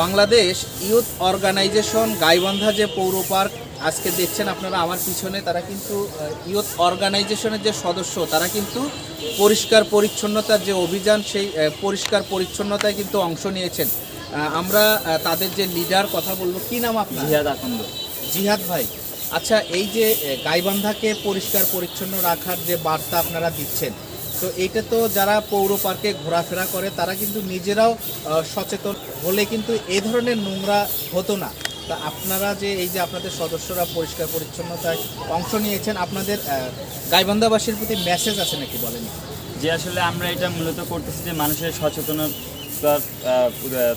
Bangladesh youth organisation Gaibandha যে পৌর park আজকে দেখছেন আপনারা আমার পিছনে তারা কিন্তু ইউথ অর্গানাইজেশনের যে সদস্য তারা কিন্তু পরিষ্কার পরিচ্ছন্নতার যে অভিযান সেই পরিষ্কার পরিচ্ছন্নতায় কিন্তু অংশ নিয়েছেন। আমরা তাদের যে লিডার কথা বলব। কি নাম আপনার? জিহাদ আকন্দ। জিহাদ ভাই। আচ্ছা এই যে গাইবান্ধাকে পরিষ্কার পরিচ্ছন্ন রাখার যে বার্তা আপনারা দিচ্ছেন তো এটা তো যারা পৌর পার্কে ঘোরাফেরা করে, তারা কিন্তু নিজেরাও সচেতন হলে কিন্তু এ ধরনের নোংরা হতো না। তা আপনারা যে এই যে আপনাদের সদস্যরা পরিষ্কার পরিচ্ছন্নতায় অংশ নিয়েছেন, আপনাদের গাইবান্ধাবাসীর প্রতি মেসেজ আছে নাকি বলেন? যে আসলে আমরা এটা মূলত করতেছি যে মানুষের সচেতনতা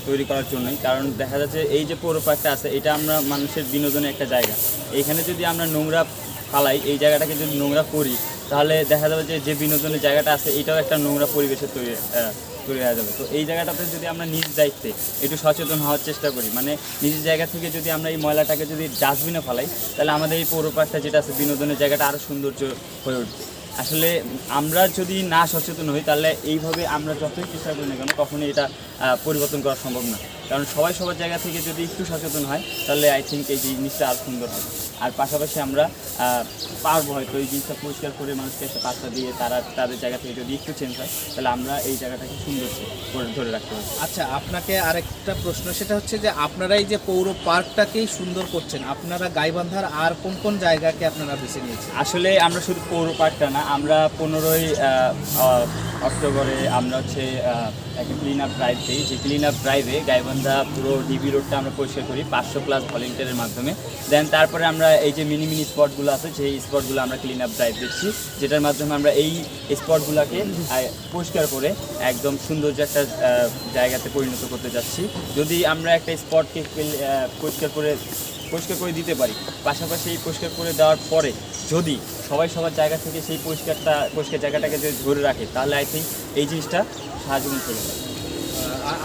তৈরি করার জন্যই। কারণ দেখা যাচ্ছে এই যে পৌর পার্কটা আছে, এটা আমরা মানুষের বিনোদনের একটা জায়গা। এখানে যদি আমরা নোংরা ফালাই, এই জায়গাটাকে যদি নোংরা করি তাহলে দেখা যাবে যে যে বিনোদনের জায়গাটা আছে, এটাও একটা নোংরা পরিবেশে তৈরি তৈরি হয়ে যাবে। তো এই জায়গাটাতে যদি আমরা নিজ দায়িত্বে একটু সচেতন হওয়ার চেষ্টা করি মানে নিজের জায়গা থেকে যদি আমরা এই ময়লাটাকে যদি ডাস্টবিনে ফেলাই, তাহলে আমাদের এই পৌর যেটা আছে, বিনোদনের জায়গাটা আরও সৌন্দর্য হয়ে উঠবে। আসলে আমরা যদি না সচেতন হই, তাহলে এইভাবে আমরা যতই চেষ্টা করি না কেন, কখনোই এটা পরিবর্তন করা সম্ভব না। কারণ সবাই সবার জায়গা থেকে যদি একটু সচেতন হয় তাহলে আই থিঙ্ক এই জিনিসটা আর সুন্দর হবে। আর পাশাপাশি আমরা পারব হয়তো এই জিনিসটা পরিষ্কার করে মানুষকে একটা পাত্তা দিয়ে তারা তাদের জায়গা থেকে যদি একটু চেঞ্জ হয় তাহলে আমরা এই জায়গাটাকে সুন্দর করে ধরে রাখতে পারব। আচ্ছা আপনাকে আরেকটা প্রশ্ন সেটা হচ্ছে যে আপনারা এই যে পৌর পার্কটাকেই সুন্দর করছেন আপনারা গাইবান্ধার আর কোন কোন জায়গাকে আপনারা বেছে নিয়েছেন? আসলে আমরা শুধু পৌর পার্কটা না আমরা পনেরোই অক্টোবরে আমরা হচ্ছে একটা ক্লিন আপ ড্রাইভ দিই। যে ক্লিন আপ ড্রাইভে গাইবান্ধা পুরো ডিবি রোডটা আমরা পরিষ্কার করি, পাঁচশো প্লাস ভলেন্টিয়ারের মাধ্যমে। দেন তারপরে আমরা এই যে মিনি মিনি স্পটগুলো আছে সেই স্পটগুলো আমরা ক্লিন আপ ড্রাইভ দিচ্ছি যেটার মাধ্যমে আমরা এই স্পটগুলোকে পরিষ্কার করে একদম সৌন্দর্য একটা জায়গাতে পরিণত করতে যাচ্ছি। যদি আমরা একটা স্পটকে পরিষ্কার করে পরিষ্কার করে দিতে পারি, পাশাপাশি এই পরিষ্কার করে দেওয়ার পরে যদি সবাই সবার জায়গা থেকে সেই পরিষ্কারটা, পরিষ্কার জায়গাটাকে যদি ধরে রাখে, তাহলে আই থিঙ্ক এই জিনিসটা সাহায্য চলে যাবে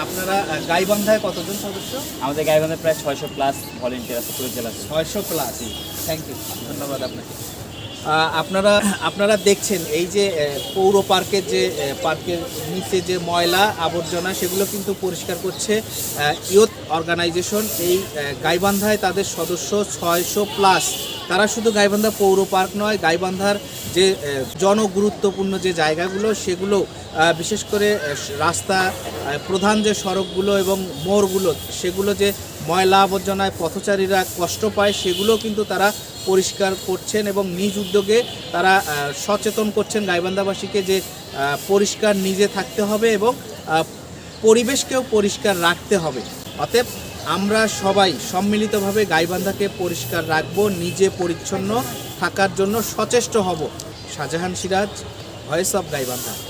আপনারা গাইবান্ধায় কতজন সদস্য? আমাদের গাইবান্ধে প্রায় ছয়শো প্লাস ভলেন্টিয়ার আছে পুরো জেলাতে ছয়শো প্লাস থ্যাংক ইউ ধন্যবাদ আপনাকে। আপনারা আপনারা দেখছেন এই যে পৌর পার্কের যে পার্কের নিচে যে ময়লা আবর্জনা সেগুলো কিন্তু পরিষ্কার করছে ইউথ অর্গানাইজেশন। এই গাইবান্ধায় তাদের সদস্য ছয়শো প্লাস তারা শুধু গাইবান্ধা পৌর পার্ক নয়, গাইবান্ধার যে জনগুরুত্বপূর্ণ যে জায়গাগুলো, সেগুলো বিশেষ করে রাস্তা প্রধান যে সড়কগুলো এবং মোড়গুলো, সেগুলো যে ময়লা আবর্জনায় পথচারীরা কষ্ট পায়, সেগুলো কিন্তু তারা পরিষ্কার করছেন এবং নিজ উদ্যোগে তারা সচেতন করছেন গাইবান্ধাবাসীকে যে পরিষ্কার নিজে থাকতে হবে এবং পরিবেশকেও পরিষ্কার রাখতে হবে। অতএব আমরা সবাই সম্মিলিতভাবে গাইবান্ধাকে পরিষ্কার রাখব, নিজে পরিচ্ছন্ন থাকার জন্য সচেষ্ট হব। Shahjahan Siraj voice of Gaibandha